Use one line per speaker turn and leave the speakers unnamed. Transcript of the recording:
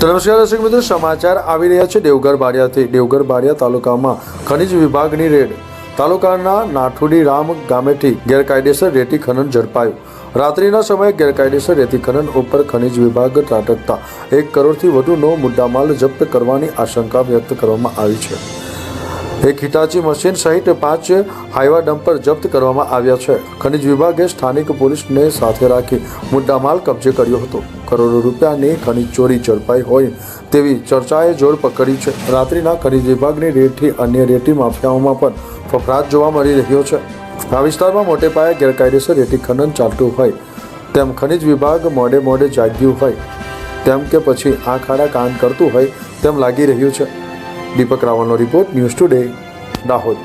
તો નમસ્કાર દર્શક મિત્રો, સમાચાર આવી રહ્યા છે દેવગઢ બારિયાથી. દેવગઢ બારિયા તાલુકામાં ખનિજ વિભાગની રેડ. તાલુકાના નાઠુડી રામ ગામેથી ગેરકાયદેસર રેતી ખનન ઝડપાયું. રાત્રિના સમયે ગેરકાયદેસર રેતી ખનન ઉપર ખનિજ વિભાગ ત્રાટકતા. એક કરોડથી વધુનો મુદ્દામાલ જપ્ત કરવાની આશંકા વ્યક્ત કરવામાં આવી છે. એક હિટાચી મશીન સહિત પાંચ હાઈવા ડમ્પર જપ્ત કરવામાં આવ્યા છે. ખનિજ વિભાગે સ્થાનિક પોલીસને સાથે રાખી મુદ્દામાલ કબજે કર્યો હતો. કરોડો રૂપિયાની ખનિજ ચોરી ઝડપાઈ હોય તેવી ચર્ચાએ જોર પકડી છે. રાત્રિના ખનિજ વિભાગની રેડથી અન્ય રેટી માફિયાઓમાં પણ ફફડાટ જોવા મળી રહ્યો છે. આ વિસ્તારમાં મોટે પાયે ગેરકાયદેસર રેતી ખનન ચાલતું હોય, તેમ ખનિજ વિભાગ મોડે મોડે જાગ્યું હોય, તેમ કે પછી આંખાડા ખાડા કાન કરતું હોય તેમ લાગી રહ્યું છે. દીપક રાવલનો રિપોર્ટ ન્યૂઝ ટુડે. 那会